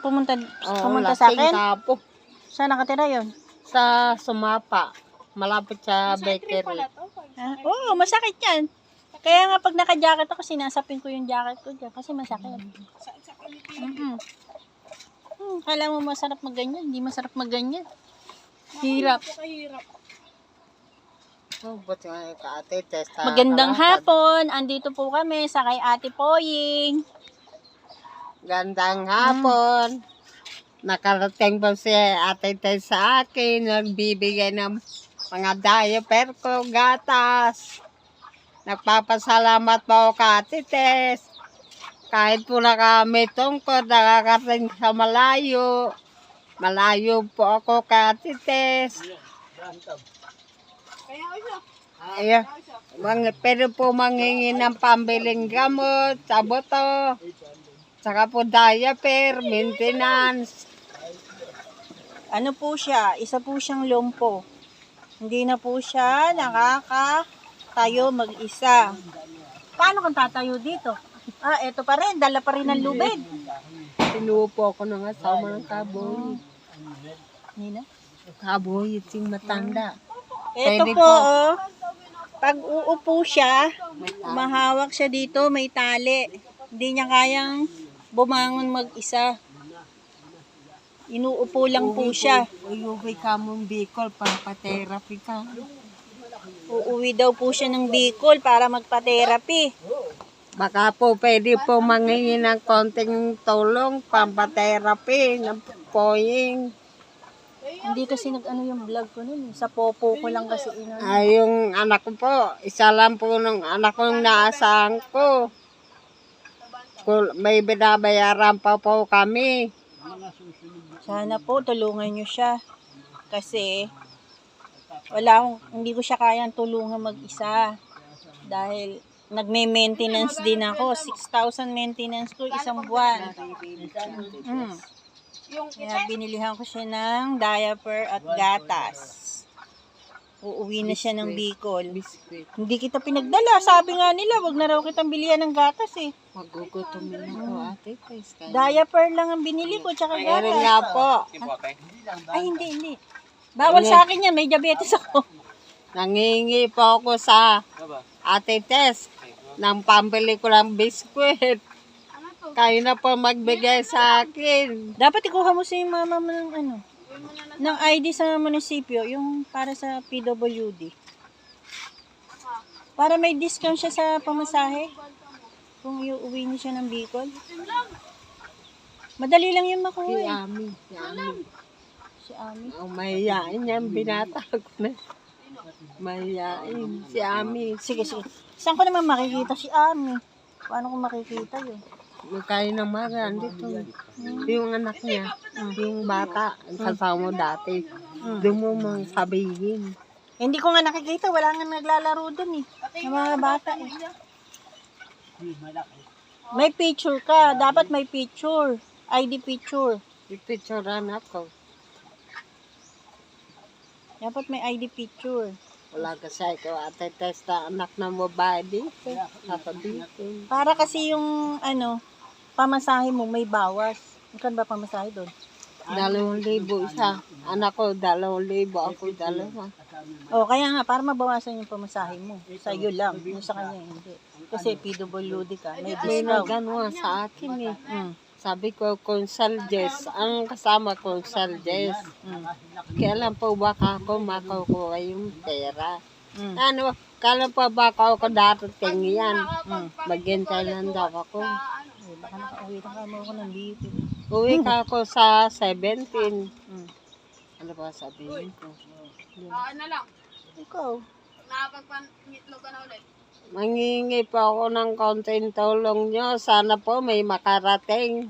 pumunta, Oo, pumunta sa akin? kapo. Saan nakatira yon? Sa Sumapa. Malapit sa bakery. Ah, Oo, masakit yan. Kaya nga pag naka-jacket ako, sinasapin ko yung jacket ko dyan kasi masakit. Mm-mm. Hmm, kala mo masarap magganyan, hindi masarap magganyan. Hirap. Oh, buti nga yung kaate. Testa Magandang hapon. Andito po kami sa kay Ate Poying. Gandang hapon. Nakarating po si ate Tess sa akin. Nagbibigay ng mga diaper ko, gatas. Nagpapasalamat po ako ka ate Tess. Kahit po na kami tungkol, nakakarating sa malayo. Malayo po ako ka ate Tess. Ayan. Pero po manghingi ng pambiling gamot, sa boto. Saka po diaper, maintenance. Ano po siya? Isa po siyang lumpo. Hindi na po siya nakakatayo mag-isa. Paano kung tatayo dito? Ah, eto pa rin. Dala pa rin ng lubid. Sinupo ako ng asawa ng kaboy. Nina? Kaboy, iting matanda. Ito Pwede po, po. oh. Pag uupo siya, mahawak siya dito, may tali. Hindi niya kayang bumangon mag-isa. Inuupo lang po siya. Uyuwi ka mong Bicol, pampatherapy ka. Uuwi daw po siya ng Bicol para magpa-therapy. Baka po pwede po manghingi ng konting tulong, pampatherapy, ng poing. Hindi kasi nag-ano yung vlog ko nun. Sa popo ko lang kasi ina. Ay, yung anak ko po, isa lang po ng anak kong naasahan ko. Kul- May binabayaran pa po kami. Sana po tulungan niyo siya. Kasi wala hindi ko siya kayang tulungan mag-isa. Dahil nagme-maintenance din ako. 6,000 maintenance ko isang buwan. Mm. Kaya binilihan ko siya ng diaper at gatas. Uuwi na siya ng Bicol. Biscuit. Hindi kita pinagdala. Sabi nga nila, wag na raw kitang bilihan ng gatas eh. Magugutomin ako, ate. Please, kaya. Diaper lang ang binili ko, tsaka Meron gatas. nga po. Ay, hindi, hindi. Bawal sa akin yan, may diabetes ako. Nangingi po ako sa ate Tess ng pambili ko ng biskwit. Kayo na po magbigay sa akin. Dapat ikuha mo sa yung mama mo ng ano, ng ID sa munisipyo, yung para sa PWD. Para may discount siya sa pamasahe. Kung iuwi niya siya ng Bicol. Madali lang yun Si makuha eh. Ami. Si Ami. Si Ami. Oh, mahihain yan. Binata ko na. Mahihain. Si Ami. Sige, sige. Saan ko naman makikita si Ami? Paano ko makikita yun? Kayo ng mga dito. Yung anak niya. Yung bata. Ang kasama mo dati. Mo mong sabihin. Hindi ko nga nakikita, wala nga naglalaro dun eh. Ng mga bata eh. May picture ka, dapat may picture. ID picture. Ipicturean ako. Dapat may ID picture. Wala kasi ikaw ate testa anak ng babae dito. Sasabihin. Para kasi yung ano, pamasahe mo may bawas. Ikan ba pamasahe doon? Dalawang libo isa. Anak ko, dalawang libo. Ako, dalawa. O kaya nga, para mabawasan yung pamasahe mo. Sa iyo lang, yung sa kanya hindi. Kasi PWD ka, may May discount. nagano'n sa akin eh. Mm. Sabi ko, consulges. Ang kasama, consulges. Mm. Kailan po baka ako makukuha yung pera? Mm. Ano, kailan pa baka ako darating yan? Mm. Maghintay lang daw ako. Ay, baka nakauwi na ka mo ako ng Bicol. Uwi ka ako sa 17. Mm. Ano ba sabihin ko? ano lang, Ikaw, nakapagpan-meatloaf ka na ulit. Mangingi po ako ng konting tulong nyo. Sana po may makarating.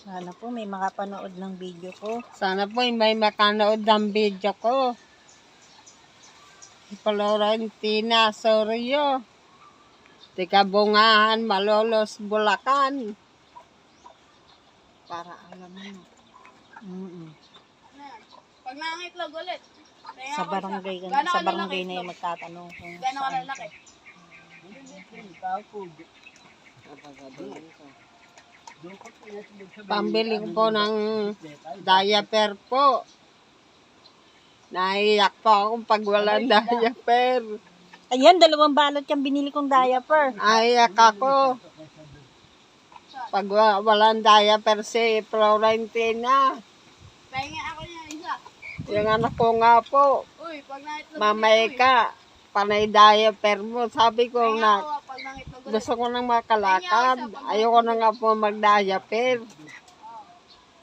Sana po may makapanood ng video ko. Sana po may makanood ng video ko. Florentina Sorio. Tika Bungahan, Malolos, Bulacan. Para alam mo. Ano yan? Pag nangitlog ulit, Sa barangay, isa. gan- Gano'n sa barangay na yung magtatanong kung Gano'n ka lalaki? Sasabihin ko. Pambili ko po ng diaper po. Naiyak po ako pag walang diaper. Ayan, dalawang balot yung binili kong diaper. Naiyak ako. Pag wa- walang diaper si Florentina. Pahinga ako niya isa. Yung anak ko nga po, Uy, pag mamay ka, panay diaper mo. Sabi ko Pahinga na, gusto ko nang makalakad. Ayoko na nga po mag-diaper.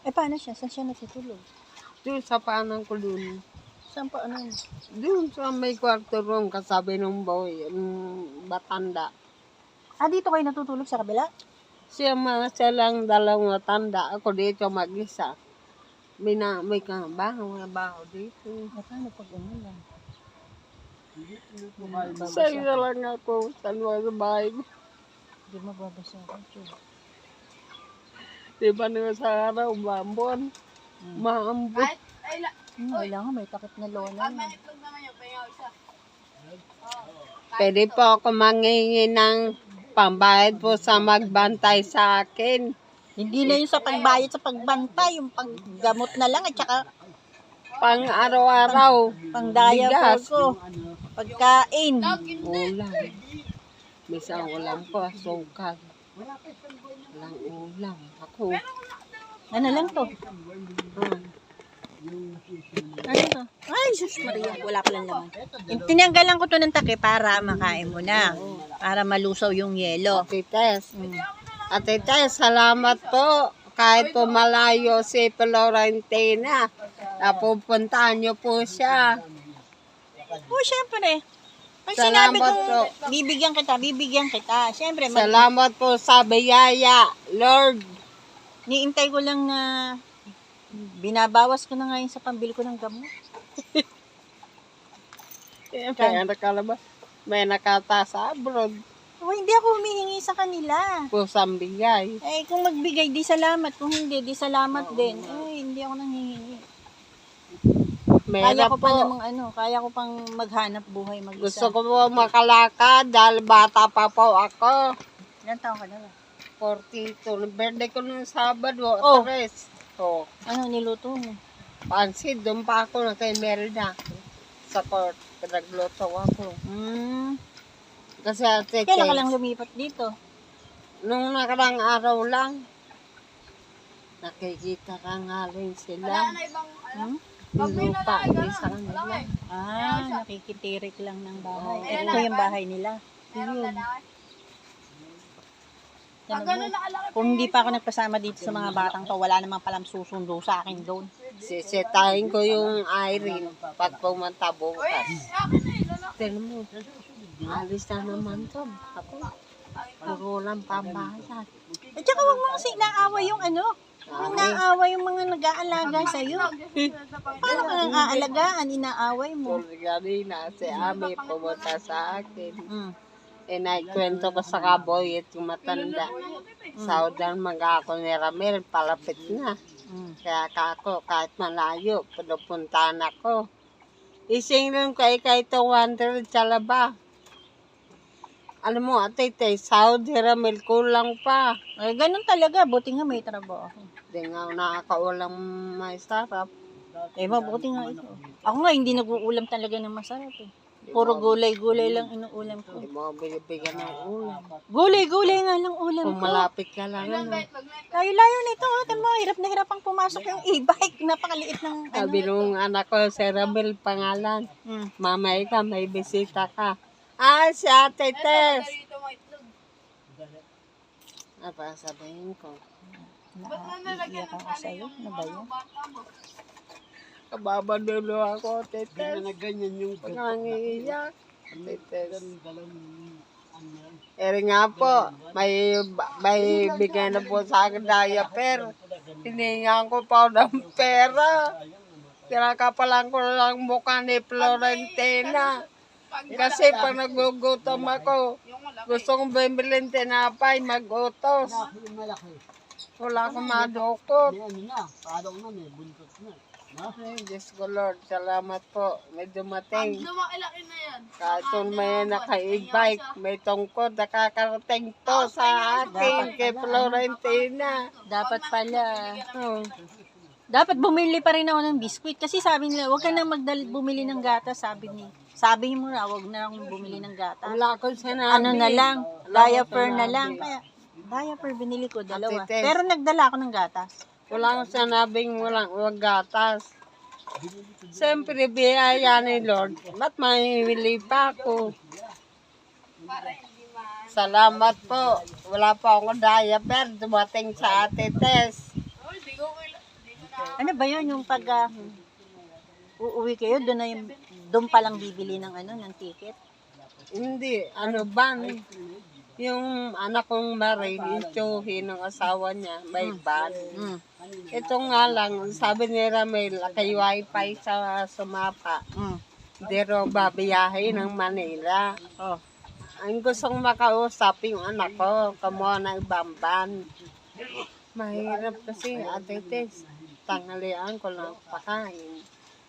Eh, paano siya? Saan siya natutulog? Doon sa panang ko dun. Saan pa ano? Doon sa may kwarto room, kasabi ng boy, yung batanda. Ah, dito kayo natutulog sa kabila? Siya mga siya lang dalawang matanda. Ako dito mag-isa. May, na, may ka baho, mga baho dito. Eh, paano pag umulan? Sa isa lang ako sa mga bahay. Hindi mababasa ako. Di ba nga sa araw, mambon. Maambon. Kahit, ay, la, Hmm, kailangan may takip na lona. nangitlog naman. Pwede po ako mangingi ng pambayad po sa magbantay sa akin. Hindi na yung sa pagbayad sa pagbantay, yung paggamot na lang at saka Pang araw-araw. pang diaper Bigas. ko. Pagkain. Ulam. Misa ulam po, asukal. Walang ulam. Ako. Ano lang to? Hmm. Ano to? Ay, sus Maria, wala palang laman. Tinanggalan ko to ng take para makain mo na. Para malusaw yung yelo. Ate Tess. Mm. Ate Tess, salamat po. Kahit po malayo si Florentina, napupuntahan niyo po siya. Oh, syempre. Pag Salamat sinabi kong po. bibigyan kita, bibigyan kita. Syempre, mag- Salamat po sa biyaya, Lord. niintay ko lang na binabawas ko na ngayon sa pambili ko ng gamot. Eh, May nakalabas. May nakata sa abroad. Oh, hindi ako humihingi sa kanila. Po sa bigay. Eh, kung magbigay, di salamat. Kung hindi, di salamat din. Eh, hindi ako nanghihingi. Kaya Meron ko po. pa namang ano, kaya ko pang maghanap buhay mag-isa. Gusto ko po makalakad dahil bata pa po ako. Ilan taon ka na lang? 42. Birthday ko nung Sabado, Oh. Tres. Oh. Ano niluto mo? Pansit, doon pa ako na kay Merida. Sa court, nagluto ako. Hmm. Kasi ate, Kailan ka lang lumipat dito? nung nakarang araw lang, nakikita ka nga rin Wala sila. na ibang, ano, Hmm? May Lupa, lalaki, ganun. isa lang Lalaki. nila. Ah, nakikitirik lang ng bahay. Ito yung bahay nila. Nakalaki, Kung hindi pa ako nagpasama dito sa mga batang to, wala namang palang susundo sa akin doon. Sisitahin ko yung Irene pag pumunta bukas. eh. Tignan mo, alis na naman to. Ako, puro lang pambayad. At saka huwag mo kasi inaaway yung ano, yung naaway yung mga nag-aalaga sa'yo. Paano ka nang aalagaan, inaaway mo? Kung kanina, si Ami pumunta sa akin. Mm. Eh, naikwento ko sa kaboy at yung matanda. Saudan mga ako ni Ramel, palapit na. Mm. Kaya kako, kahit malayo, pinupuntahan ako. Ising rin kay kay to wonder sa laba. Alam mo, ate, tay, Saudi Ramel, kulang pa. Eh, ganun talaga, buti nga may trabaho. Di nga nakakaulang may sarap. Eh, mabuti nga ito. Ako nga, hindi nag-uulam talaga ng masarap eh. Puro gulay-gulay lang inuulam ko. Di mo binibigyan ng ulam. Gulay-gulay nga lang ulam Kung ko. malapit ka lang, ano. Layo-layo nito, oh. Tama, hirap na hirap ang pumasok yung e-bike. Napakaliit ng ano. Sabi nung anak ko, si Ramel pangalan. Mm. Mamay ka, may bisita ka. Ah, si Ate Tess. Ano pa sabihin ko? Ba't mo nalagyan ng sa'yo, yung nabayo. ano, bata mo? Kababadulo ako, Ate Tess. na ganyan yung Nangiiyak. Ate Tess. Eri nga po, may, may bigay na po sa akin diaper. Hiningan ko pa ng pera. Kinakapalan ko lang mukha ni Florentina. Kasi pag nagugutom ako, gusto kong bumili ng tinapay, magutos. Wala akong madukot. Ay, Diyos ko Lord, salamat po. May dumating. Lumaki-laki na yan. Kahit kung may naka-e-bike, may tungkod, nakakarating to sa akin kay Florentina. Dapat pala, Oh. Dapat bumili pa rin ako ng biskuit. Kasi sabi nila, huwag ka na magdal bumili ng gatas, sabi ni. Sabi mo na, huwag na akong bumili ng gatas. Wala akong sinabi. Ano na lang, akong diaper na lang. Kaya, diaper binili ko, dalawa. Pero nagdala ako ng gatas. Wala akong sinabing walang wag gatas. Siyempre, biyaya ni Lord. Ba't mamimili pa ako? Salamat po. Wala pa ako diaper. Dumating sa ate Tess. Oh, di ko kila. Di ko na. Ano ba yun, yung pag ah, uuwi kayo, doon na yung, doon pa lang bibili ng ano, ng ticket? Hindi. Ano ba? Yung anak kong Marie, yung tsuhi ng asawa niya, may van. Mm. Ito nga lang, sabi ni Ramel, kay wifi sa sumapa. Mm. Hindi raw babiyahe ng Manila. Oh. Ang gustong makausap yung anak ko, kumuha ng ibang van. Mahirap kasi, ate Tess. Tanghalian ko lang pakain.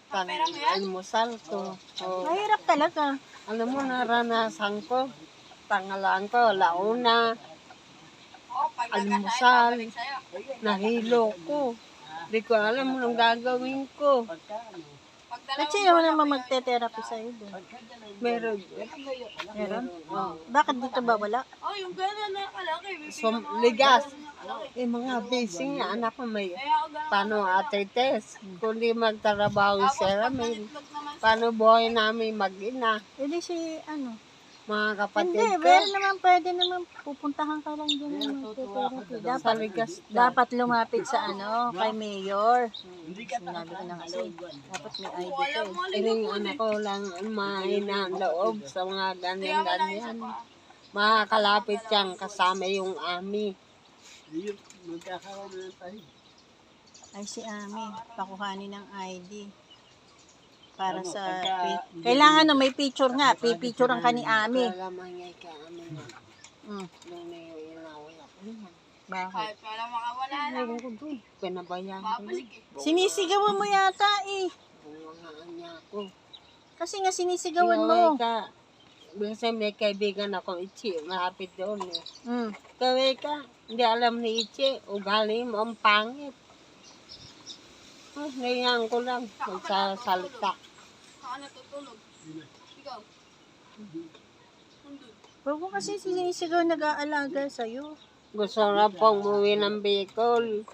Tang almusal ko. O, Mahirap talaga. alam mo, naranasan ko. Tanghalian ko, launa, Oh, almusal, nahilo ko. Di ko alam anong gagawin ko. Ba't sino naman magte-therapy sa'yo doon? Meron. Meron? Oh. Bakit dito ba wala? Oh, yung gano'n na kalaki. Bibigyan So, mo. ligas. Eh, mga busy nga, anak ko may. Paano ate Tess? Kung di magtrabaho si Ramil, Itlog naman. paano buhay namin mag-ina? E di si, ano? Mga kapatid Hindi, ko, pero naman pwede naman pupuntahan ka lang dyan ng magte-therapy. sa Dapat, ligas dapat lumapit sa ano, kay Mayor. Sinabi ko na kasi, dapat may ID ka eh. Ining anak ko lang mahina ang loob sa mga ganyan-ganyan. Makakalapit siyang kasama yung ami. Ay si Ami, pakuhanin ng ID. Para sa, pi- kailangan no, may picture nga, pipicturean ka ni Ami. Wala mangay ka ami na. Mm. Nung na yung inaway ako. Bakit? Kahit wala makawala na. Ewan ko doon. Pinabayaan ko yun. Eh. Sinisigawan mo yata eh. Bungangaan niya ako. Kasi nga sinisigawan Inaway mo. ka. Minsan may kaibigan ako, Ichi, malapit doon eh. Mm. Kaway ka, hindi alam ni Ichi, ugali mo ang pangit. Oh, naiyan ko lang, magsasalita. Saka natutulog. Ikaw. Nandun. Huwag mo kasi sinisigaw nag-aalaga sa'yo. Gusto na pong umuwi ng Bicol.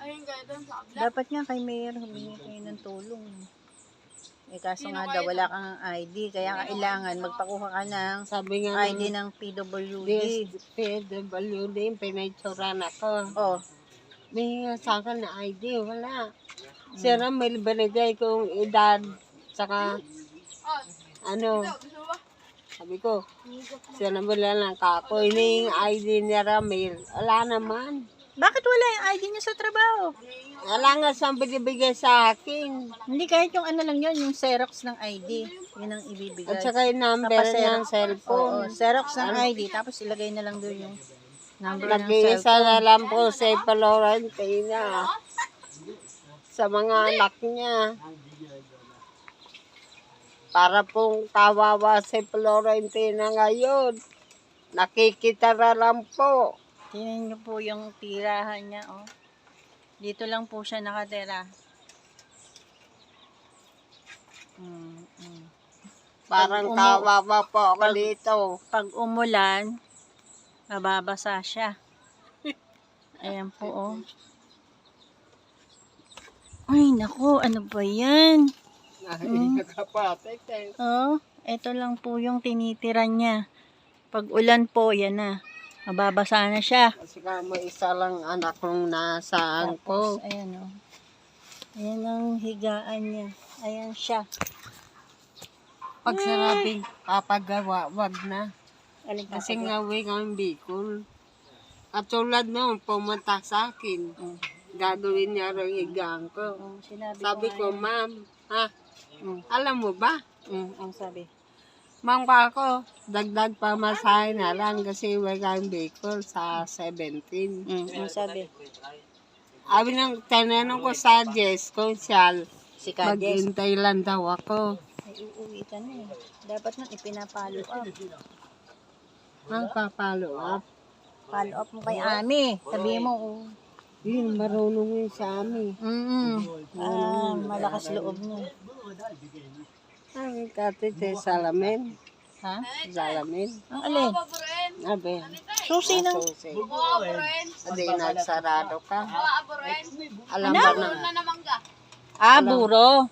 Ayun kayo doon sa kabla. Dapat nga kay Mayor humingi kayo ng tulong. Eh kaso nga daw wala kang ID, kaya kailangan magpakuha ka ng Sabi nga ng ID ng PWD. DSPWD, pinitsura ako. Oh, May sa akin na ID, wala. Sira may binigay kong edad, saka Oh, ano, ba? sabi ko, siya na wala lang kako. Ini yung ID ni Ramil. Wala naman. Bakit wala yung ID niya sa trabaho? Wala nga siyang binibigay sa akin. Hindi kahit yung ano lang yun, yung Xerox ng ID. Yun ang ibibigay. At saka yung number niya ng Oo, cellphone. Xerox ng ID, tapos ilagay na lang doon yung number ng Nag-iisa cellphone. na lang po sa Florentina sa mga anak niya. Para pong kawawa si Florentina ngayon. Nakikitara lang po. Tingnan niyo po yung tirahan niya, oh. Dito lang po siya nakatira. Mm, mm. Parang kawawa po ako pag- dito. Pag umulan, mababasa siya. Ayan po, oh. Ay, naku, ano ba yan? Ay, kapatid eh. Oh, ito lang po yung tinitira niya. Pag ulan po, yan na. Mababasa na siya. Kasi ka may isa lang anak kong nasaan ko. Ayan o. Ayan ang higaan niya. Ayan siya. Pag sinabi, kapagawa, wag na. Alin ka Kasi nga uwi kami Bicol. At tulad noon, pumunta sa akin. Mm. Gagawin niya rin higaan ko. Oh, sinabi Sabi ko, ko, ma'am, ha, Mm, alam mo ba? mm, ang sabi. Ma'am pa ako, dagdag pa masahe na lang kasi uwi kami Bicol sa 17. Mm, sabi. Abi nang tinanong ko sa Jess kung siya, Si. Maghintay lang daw ako. Ay, uuwi ka na eh. Dapat nun ipinapalo up. Ang papalo up. Follow up mo kay Ami. Sabihin mo, oh. Yun, marunong yun sa amin. Mm Ah, malakas loob mo. Ang katite salamin. Ha? Salamin. Ang alin? Abe. Susi ng... Susi. Adi nagsarado ka. Alam ba Ano na? na? Ah, buro.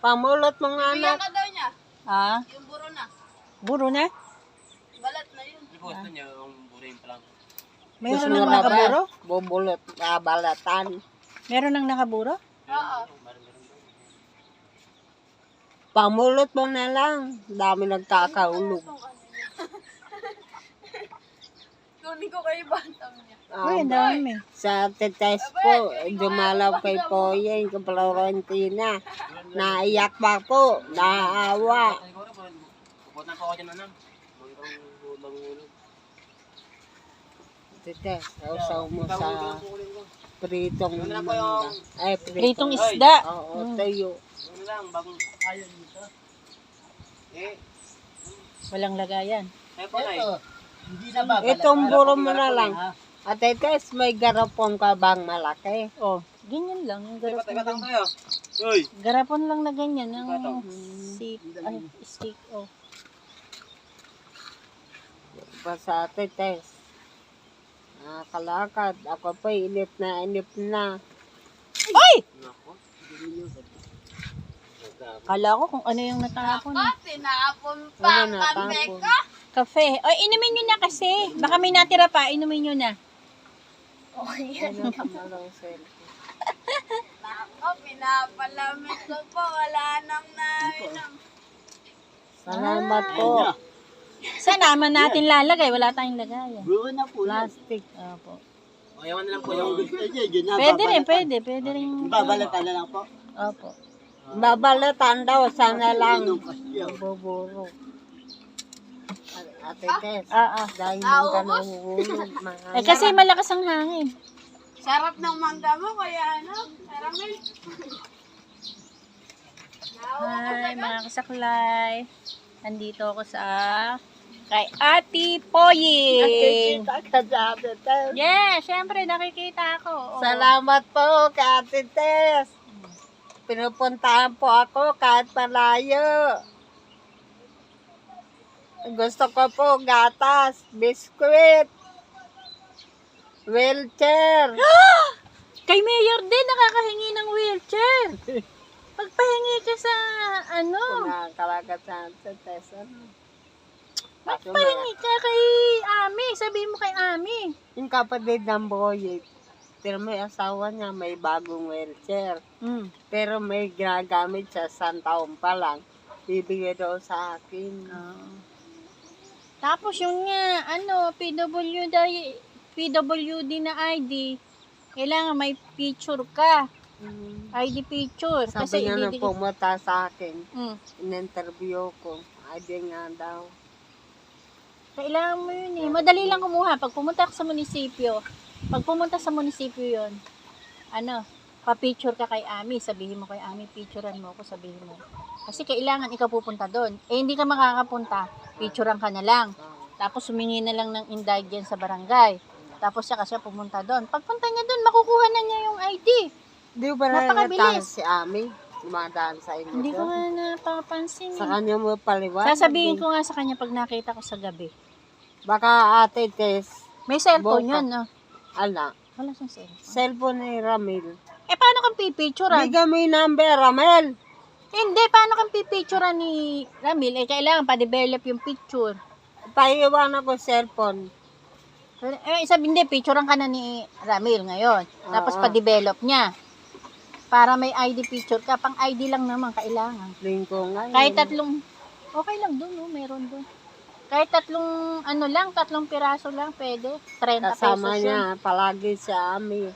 Pamulot mga anak. daw niya. Ha? Yung buro na. Buro na? Balat na yun. Meron Gusto nang mo na ba? nakaburo? Bubulot, babalatan. Meron nang nakaburo? Oo. Pamulot mo na lang. Dami nagkakaulog. Kunin ko kayo bantam niya. Uy, ang dami. Sa tetes po, dumalaw kay Poye, yung Florentina. Naiyak pa po, naawa. Tetes, sausaw mo sa pritong. Ay, Pritong isda. Oo, tayo. Walang lagayan. Itong buro mo na lang. At tetes, may garapon ka bang malaki? Oh, ganyan lang. Yung garapon lang. Uy! Garapon lang na ganyan. Ang stick. Ay, stick. Oh. Basta tetes. Nakakalakad. Ako pa inip na inip na. Ay! Kala ko kung ano yung natapon. Ah, tinapon Ano pa. na, Kami tapon? ka. Kafe. Oy, inumin nyo na kasi. Baka may natira pa. Inumin nyo na. Ka marang cellphone? Nako, pinapalamig ko po. Wala nang nainom. Salamat po. Saan naman natin lalagay? Wala tayong lagayan. Buo na po. Plastic. Opo. Ayawan na lang po yung... Pwede rin, pwede. Pwede rin. Babalatan na lang po. Opo. Babalatan daw. Sana lang. Buburo. Ate Tess. Ah, ah. Dahil ka nahuhulog. Mahal. Eh, kasi malakas ang hangin. Sarap ng mangga mo, kaya ano? Caramel. Hi, mga kasaklay. Nandito ako sa kay Ate Poying. Nakikita ka sa Ate Tess. Yeah, syempre nakikita ako. Oo. Salamat po kay Ate Tess. Pinupuntahan po ako kahit malayo. Gusto ko po gatas, biskuit, wheelchair. Kay Mayor din nakakahingi ng wheelchair. Pagpahingi ka sa ano, Nakakalagat sa Ate Tess. Ano? magpahingi ka kay Ami. Sabihin mo kay Ami. Yung kapatid ng boy, pero may asawa niya, may bagong wheelchair. Mm. Pero may ginagamit siya sa taon pa lang. Bibigay daw sa akin. Tapos yung nga, ano, PWD, PWD na ID, kailangan may picture ka. Mm. ID picture. Sabi niya na pumunta sa akin. Mm. In-interview ko. Di nga daw. Kailangan mo yun eh. Madali lang kumuha. Pag pumunta ka sa munisipyo, pag pumunta sa munisipyo yun, ano, pa-picture ka kay Ami, sabihin mo kay Ami, picturean mo ako, sabihin mo. Kasi kailangan ikaw pupunta doon. Eh, hindi ka makakapunta, picturean ka na lang. Tapos humingi na lang ng indictment sa barangay. Tapos siya kasi pumunta doon. Pagpunta niya doon, makukuha na niya yung ID. Di ba Napakabilis. nakakatahan si Ami? Dumadaan sa inyo Hindi ko doon? nga napapansin. Sa Eh. kanya mo paliwanag. Sasabihin ko nga sa kanya pag nakita ko sa gabi. Baka ate Tess, May cellphone Boka. yun, no? Ala, Wala siyang cellphone. cellphone ni Ramil. Eh, paano kang pipicturean? Bigyan mo yung number, Ramel. Hindi, paano kang pipicturean ni Ramil? Eh, kailangan pa-develop yung picture. Paiwan ako cellphone. Eh, sabi, hindi, picturean ka na ni Ramil ngayon. Tapos Oo. pa-develop niya. Para may ID picture ka. Pang ID lang naman kailangan. Lingko nga. Kahit yun. tatlong, okay lang doon, no? meron doon. Kahit tatlong, ano lang, tatlong piraso lang, pwede. 30 Kasama pesos niya, yun. palagi si Ami.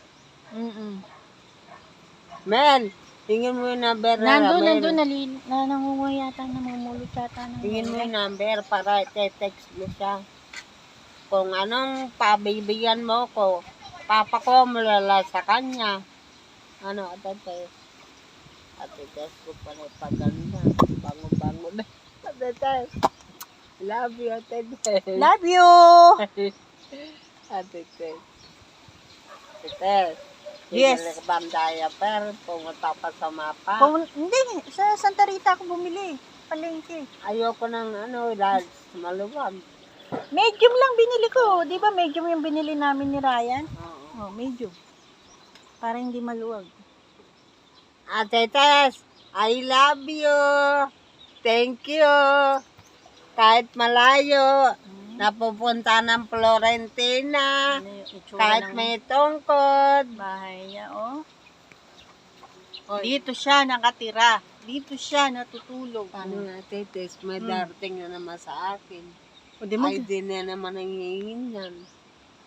Mm-mm. Mel, tingin mo yung number Nandun, Ramel. nandun, nali, na nangungo yata, namumulot yata. ng- Tingin mo yung number para i-text mo siya. Kung anong pabibigyan mo ko, papa ko mulala sa kanya. Ano, ate? Ate Tess ko pala paganda. Bango-bango na. Love you, Ate Tess. Love you! Ate Tess. Ate Tess. Yes. Bibili ka ba ang diaper? Pumunta pa sa mapa. Kung, hindi, sa Santa Rita ako bumili. Palengke. Ayoko ng ano, dahil maluwag. Medium lang binili ko. Di ba medium yung binili namin ni Ryan? Oo. Oh, medium. Para hindi maluwag. Ate Tess, I love you. Thank you. Kahit malayo, napupunta ng Florentina. Ano Kahit ng may tungkod. bahay niya, oh. Dito siya nakatira. Dito siya natutulog. paano nga, Ate Tess? May Hmm. darating na naman sa akin. O, di mo, Ay, di na naman ang hihingan.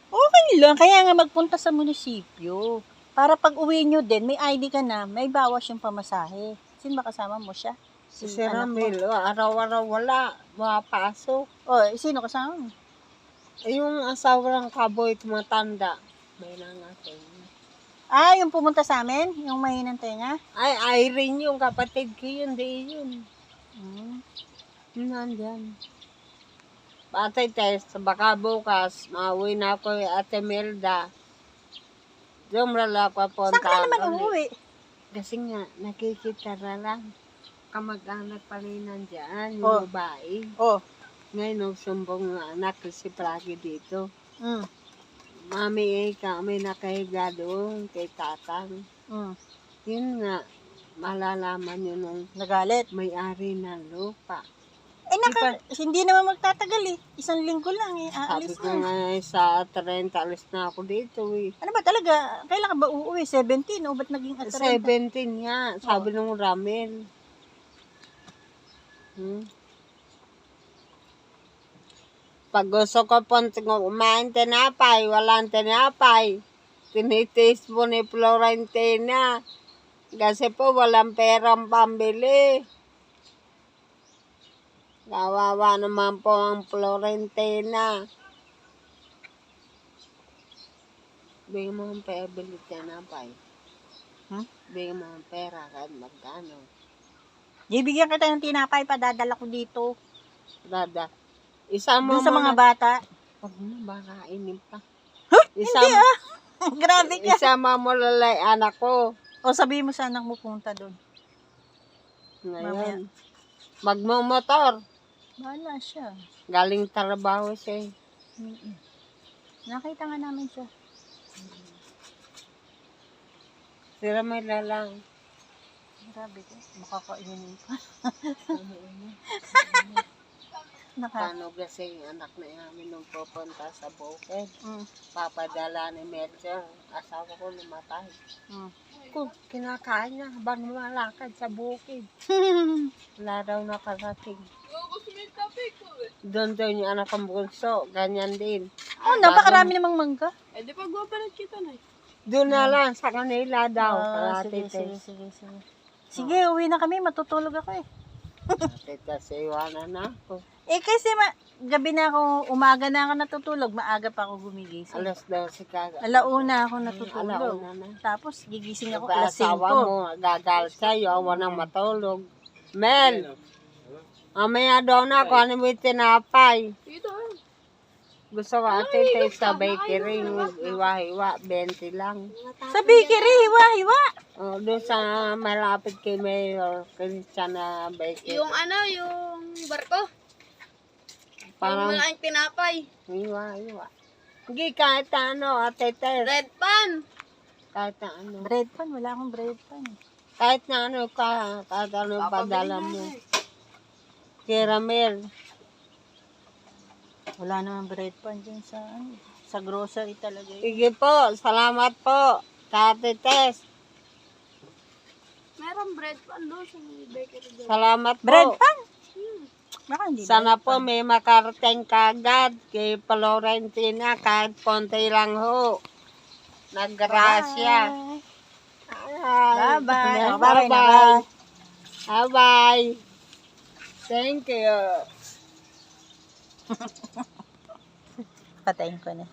okay lang. Kaya nga magpunta sa munisipyo. Para pag uwi nyo din, may ID ka na, may bawas yung pamasahe. Sino ba kasama mo siya? Si Sir Ramil, oh, araw-araw wala. Mapasok. Oh, sino kasama mo? Eh, yung asawa ng kaboy, tumatanda. May nangatin. Ah, yung pumunta sa amin? Yung mahinang tenga? Ay, Irene yung kapatid ko yun, di yun. Hmm. Nandyan. Ate Tess, baka bukas, mauwi na ako kay Ate Melda. Dumrala ko po. Saan ka na naman uuwi? Kasi nga, nakikita na lang. Kamag-anak pa rin nandyan, Oh. yung babae. Oh. Ngayon, sumbong nga anak ko si Plagi dito. Mm. Mami, eh, kami nakahiga doon kay tatang. Mm. Yun nga, malalaman yun nung Nagalit. may-ari ng lupa. Eh, naka, hindi naman magtatagal eh. Isang linggo lang eh. Sabi Aalis ko na. nga eh, sa 30, alis na ako dito eh. Ano ba talaga? Kailan ka ba uuwi? 17 o ba't naging at 30? 17 nga, sabi nung Ramil. Hmm? Pag gusto ko po kumain tinapay, walang tinapay. Tinitis po ni Florentina. Kasi po walang perang pambili. Kawawa naman po ang Florentina. Bigyan mo ang pera, bili tinapay. Hmm? Bigyan mo ang pera kahit magkano. Bibigyan kita ng tinapay, padadala ko dito. Dada. Isama Doon sa mo mga na- bata. Huwag mo baka inin pa. Hindi Isama, ah. Grabe ka. isama mo lalay anak ko. O sabihin mo sa anak mo punta doon. Ngayon. Magmumotor. Bahala siya. Galing trabaho siya. eh. Mm-mm. Nakita nga namin siya. Sira may lalang. Grabe ka. Makakainin pa. Naka. Paano kasi yung anak na namin nung pupunta sa bukid. Mm. Papadala ni Medyo. Asawa ko namatay. Mm. Kung kinakain niya habang lumalakad sa bukid. Wala daw nakarating. Ko eh. Doon daw yung anak ng bunso. Ganyan din. Oh, napakarami namang mangga. Eh di pag kita na eh. Doon na lang sa kanila daw. Ate sige, sige, sige, sige. Sige, uwi na kami. Matutulog ako eh. Tess, iwanan na ako. Eh kasi ma gabi na ako, umaga na ako natutulog, maaga pa ako gumigising. Alas 12 ka. Alauna ako natutulog. Alauna na. Tapos gigising ako alas 5. asawa mo, gagal sa'yo, awa nang matulog. Mel, mamaya daw na ako, ano mo yung tinapay? Dito ah. Gusto ko ate tayo sa bakery, iwa-iwa, 20 lang. Sa bakery, hiwa, hiwa. Oh, doon sa malapit kay Mayor Christian na bakery. Yung ano, yung barko. Parang, Yung malaking tinapay. iwa-iwa. Hindi, kahit ano, ate Tess, Red pan. kahit na ano. Bread pan, wala akong bread pan. Kahit na ano ka, kahit ano padala mo. Kay Ramel, Wala namang bread pan dyan sa, ano, sa grocery talaga. yun. sige po, salamat po. Sa ate Tess, Meron bread pan doon sa bakery doon. salamat po. Bread pan? Baka hindi. Sana po may makarating kagad kay Florentina kahit konti lang ho. Naggrasya. Bye. Bye-bye. Bye bye-bye na, bye. Bye bye. Thank you. Patayin ko na.